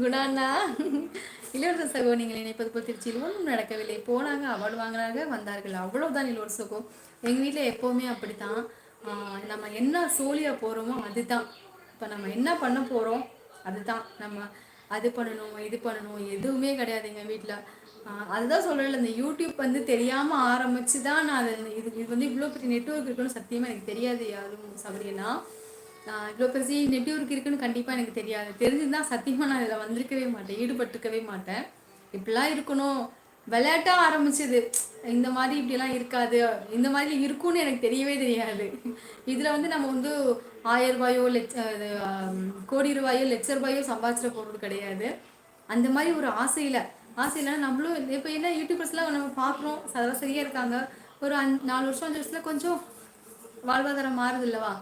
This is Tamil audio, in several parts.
குணாண்ணா இளவரச சகோ நீங்கள் நினைப்பது போல் திருச்சியில் ஒன்றும் நடக்கவில்லை. போனாங்க அவள் வாங்கினாங்க வந்தார்கள். அவ்வளவுதான் இளவரச சகோ எங்கள் வீட்டில் எப்போவுமே அப்படித்தான். நம்ம என்ன சோழியா போகிறோமோ அதுதான். இப்போ நம்ம என்ன பண்ண போகிறோம் அதுதான். நம்ம அது பண்ணணும் இது பண்ணணும் எதுவுமே கிடையாது எங்கள் வீட்டில் அதுதான் சொல்கிறேன் இந்த யூடியூப் வந்து தெரியாமல் ஆரம்பித்து தான் நான் அதை இது இது வந்து இவ்வளோ பெரிய நெட்ஒர்க் இருக்குன்னு சத்தியமாக எனக்கு தெரியாது யாரும் சபரியனா இவ்வளோ பெருசு நெட்ஒர்க் இருக்குன்னு கண்டிப்பாக எனக்கு தெரியாது. தெரிஞ்சுதான் சத்தியமாக நான் இதில் வந்திருக்கவே மாட்டேன். ஈடுபட்டுக்கவே மாட்டேன். இப்படிலாம் இருக்கணும். விளையாட்டா ஆரம்பிச்சது. இந்த மாதிரி இப்படிலாம் இருக்காது. இந்த மாதிரி இருக்கும்னு எனக்கு தெரியவே தெரியாது. இதில் வந்து நம்ம வந்து ஆயிரம் ரூபாயோ லெச் கோடி ரூபாயோ லட்ச ரூபாயோ சம்பாதிச்சிட போகிறது கிடையாது. அந்த மாதிரி ஒரு ஆசையில். ஆசையில் நம்மளும் இப்போ என்ன யூடியூபர்ஸ்லாம் நம்ம பார்க்குறோம் சராசரியாக இருக்காங்க. ஒரு அஞ்சு நாலு வருஷம் அஞ்சு வருஷத்தில் கொஞ்சம் வாழ்வாதாரம் மாறுது இல்லவா?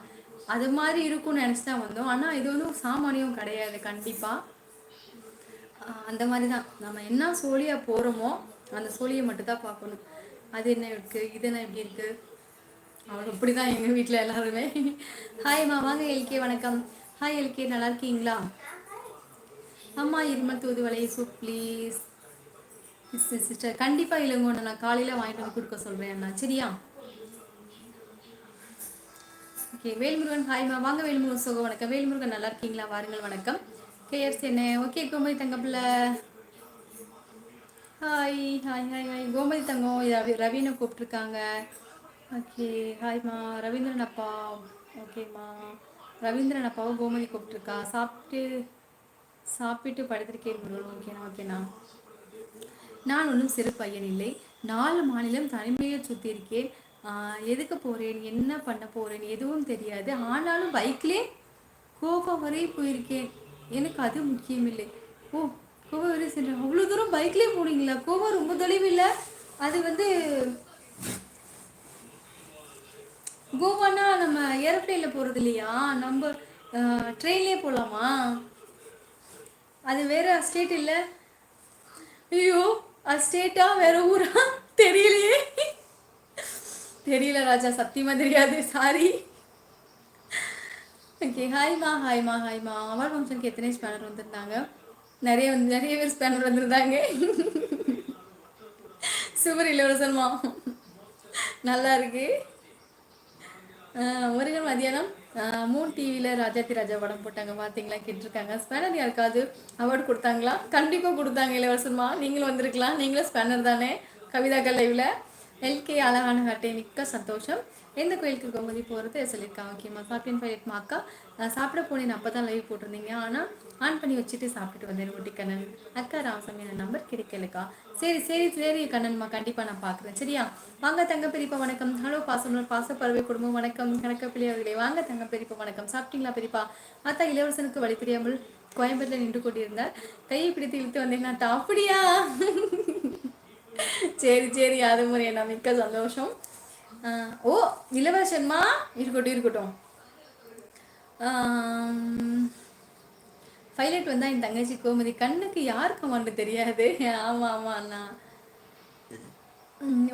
அது மாதிரி இருக்கும்னு நினச்சி தான் வந்தோம். ஆனால் இது வந்து சாமானியம் கிடையாது. கண்டிப்பாக அந்த மாதிரி தான். நம்ம என்ன சோழியாக போகிறோமோ அந்த சோழியை மட்டும்தான் பார்க்கணும். அது என்ன இருக்குது இது என்ன இப்படி இருக்குது அவள் அப்படி தான் எங்கள் வீட்டில் எல்லாருமே ஹாய்மா வாங்க எல்கே வணக்கம். ஹாய் எல்கே நல்லா இருக்கீங்களா? அம்மா இருமல் தூதுவளை சூப் ப்ளீஸ் சிஸ்டர் கண்டிப்பாக இல்லைங்க நான் காலையில் வாங்கிட்டு வந்து கொடுக்க சொல்கிறேன் அண்ணா. சரியா? ஓகே. வேல்முருகன் ஹாய்மா வாங்க வேல்முருகன் சுகம் வணக்கம். வேல்முருகன் நல்லா இருக்கீங்களா? வாருங்கள் வணக்கம். கேஎஃப்சி என்ன? Okay Gomathi தங்கப்பில் hi hi hi hi Gomathi Thangam Ravi ரவீனை கூப்பிட்ருக்காங்க ஓகே ஹாய்மா ரவீந்திரன் அப்பா. ஓகேம்மா ரவீந்திரன் அப்பாவும் கோமதி கூப்பிட்ருக்கா சாப்பிட்டு சாப்பிட்டு படுத்திருக்கேன் முருகன். ஓகேண்ணா ஓகேண்ணா நான் ஒன்றும் சிறு பையன் இல்லை. நாலு மாநிலம் தனிமையை சுற்றி இருக்கேன் எதுக்கு போகிறேன் என்ன பண்ண போகிறேன் எதுவும் தெரியாது. ஆனாலும் பைக்லே கோவா வரை போயிருக்கேன். எனக்கு அது முக்கியமில்லை. ஓ கோவா வரை சென்றேன் அவ்வளோ தூரம் பைக்லேயே போனீங்களா? கோவா ரொம்ப தொலைவு இல்லை அது வந்து கோவானா நம்ம ஏரோப்ளைனில் போகிறது இல்லையா? நம்ம ட்ரெயின்லேயே போகலாமா அது வேற ஸ்டேட் இல்லை? ஐயோ அது ஸ்டேட்டா வேற ஊரா? தெரியலையே. தெரியல ராஜா சத்தியமா தெரியாது. சாரி ஓகே ஹாய்மா ஹாய்மா ஹாய்மா அவார்ட் ஃபங்க்ஷனுக்கு எத்தனை ஸ்பேனர் வந்திருந்தாங்க? நிறைய வந்து நிறைய பேர் ஸ்பேனர் வந்திருந்தாங்க. சூப்பர் இளவரசன்மா நல்லா இருக்கு. ஆஹ் முருகன் மதியானம் ஆஹ் மூன் டிவியில் ராஜாத்தி ராஜா படம் போட்டாங்க. பார்த்தீங்களா கேட்டிருக்காங்க. ஸ்பேனர் யாருக்காவது அவார்டு கொடுத்தாங்களா? கண்டிப்பாக கொடுத்தாங்க இளவரசன்மா நீங்களும் வந்திருக்கலாம். நீங்களும் ஸ்பேனர் தானே? கவிதா கலைவில் எல்கே அழகான ஹட்டை மிக்க சந்தோஷம் எந்த கோயிலுக்கு கோமதி போகிறது சொல்லியிருக்காங்க ஓகேம்மா சாப்பிட்டேன் பையட்மா அக்கா சாப்பிட போனேன் அப்போ தான் லைவ் போட்டிருந்தீங்க ஆனால் ஆன் பண்ணி வச்சுட்டு சாப்பிட்டுட்டு வந்தேன் ஊட்டி கண்ணன் அக்கா ராமசாமி என் நம்பர் கிடைக்கலக்கா சரி சரி சரி கண்ணன்மா கண்டிப்பாக நான் பார்க்குறேன் சரியா வாங்க தங்க பெரியப்பா வணக்கம் ஹலோ பாசமலர் பாசப்பறவை குடும்பம் வணக்கம் கணக்க பிள்ளையர்களே வாங்க தங்க பெரியப்பா வணக்கம் சாப்பிட்டீங்களா பெரியப்பா அத்தா இளவரசனுக்கு வழி தெரியாமல் கோயம்பேட்டில் நின்று கொண்டிருந்தார் கையை பிடித்து இழுத்து வந்தேன் நான் அப்படியா சரி சரி அது முறையா மிக்க சந்தோஷம். ஓ இளவரசன்மா இருக்கட்டும் இருக்கட்டும். பைலட் வந்தா என் தங்கச்சி கோமதி கண்ணுக்கு யாருக்கு வந்து தெரியாது. ஆமா ஆமா அண்ணா.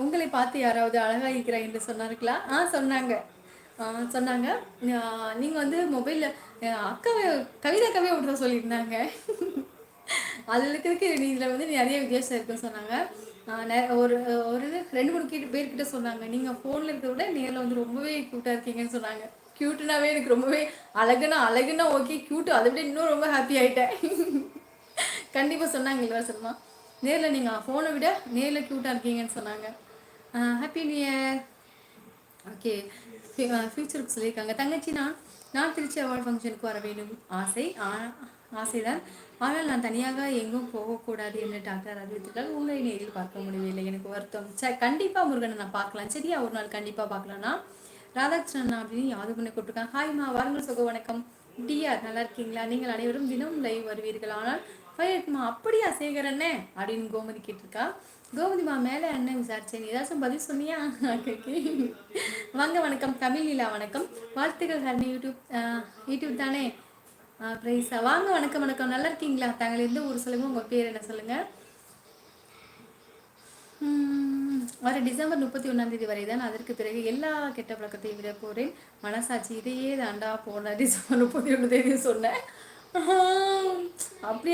உங்களை பார்த்து யாராவது அழகா இருக்கிறா என்று சொன்னார்களா? ஆ சொன்னாங்க. சொன்னாங்க. நீங்கள் நீங்க வந்து மொபைல்ல அக்காவை கவிதா அக்காவே அப்படிதான் சொல்லியிருந்தாங்க. அதில் இருக்கிறதுக்கு இதில் வந்து நிறைய வித்தியாசம் இருக்குன்னு சொன்னாங்க. ஒரு ஒரு ரெண்டு மூணு கிட்ட பேர்கிட்ட சொன்னாங்க. நீங்கள் ஃபோனில் இருக்கிறத விட நேரில் வந்து ரொம்பவே க்யூட்டாக இருக்கீங்கன்னு சொன்னாங்க. க்யூட்டுனாவே எனக்கு ரொம்பவே அழகுனா அழகுனா ஓகே க்யூட்டு அதை விட இன்னும் ரொம்ப ஹாப்பி ஆகிட்டேன் கண்டிப்பாக சொன்னாங்க இளவரசம்மா நேரில் நீங்கள் ஃபோனை விட நேரில் க்யூட்டாக இருக்கீங்கன்னு சொன்னாங்க. ஹாப்பி நியூ இயர் ஓகே ஃபியூச்சருக்கு சொல்லியிருக்காங்க. தங்கச்சி நான் நான் திருச்சி அவார்ட் ஃபங்க்ஷனுக்கு வர வேண்டும். ஆசை ஆ- ஆசைதான். ஆனால் நான் தனியாக எங்கும் போகக்கூடாது என்று டாக்டர் அறிவித்துள்ளார். உங்களை நேரில் பார்க்க முடியவில்லை. எனக்கு வருத்தம். ச கண்டிப்பாக முருகனை நான் பார்க்கலாம். சரியா? ஒரு நாள் கண்டிப்பாக பார்க்கலாம்னா? ராதாகிருஷ்ணன் அப்படின்னு யாது பண்ணி கூப்பிட்டுருக்காங்க. ஹாய்மா வாருங்கள். சுக வணக்கம் டிஆர் நல்லா இருக்கீங்களா? நீங்கள் அனைவரும் தினம் லைவ் வருவீர்கள். ஆனால் ஃபைட்மா அப்படியா சேகரண்ணே அப்படின்னு கோமதி கேட்டிருக்கா. கோமதிமா மேலே அண்ணன் விசாரிச்சேன்? ஏதாச்சும் பதில் சொன்னியா? வாங்க வணக்கம். தமிழ் நிலா வணக்கம். வாழ்த்துக்கள் ஹரணி. யூடியூப் யூடியூப் தானே? பிரைஸா வாங்க வணக்கம் வணக்கம். நல்லா இருக்கீங்களா? தாங்கள் எந்த ஊர் சொல்லுங்க உங்கள் பேர் என்ன சொல்லுங்க? உம், வர டிசம்பர் முப்பத்தி ஒன்றாம் தேதி வரை தான் அதற்கு பிறகு எல்லா கெட்ட பழக்கத்தையும் விட போறேன். மனசாட்சி இதையே தாண்டா போன டிசம்பர் முப்பத்தி ஒன்று தேதி சொன்னேன். அப்படி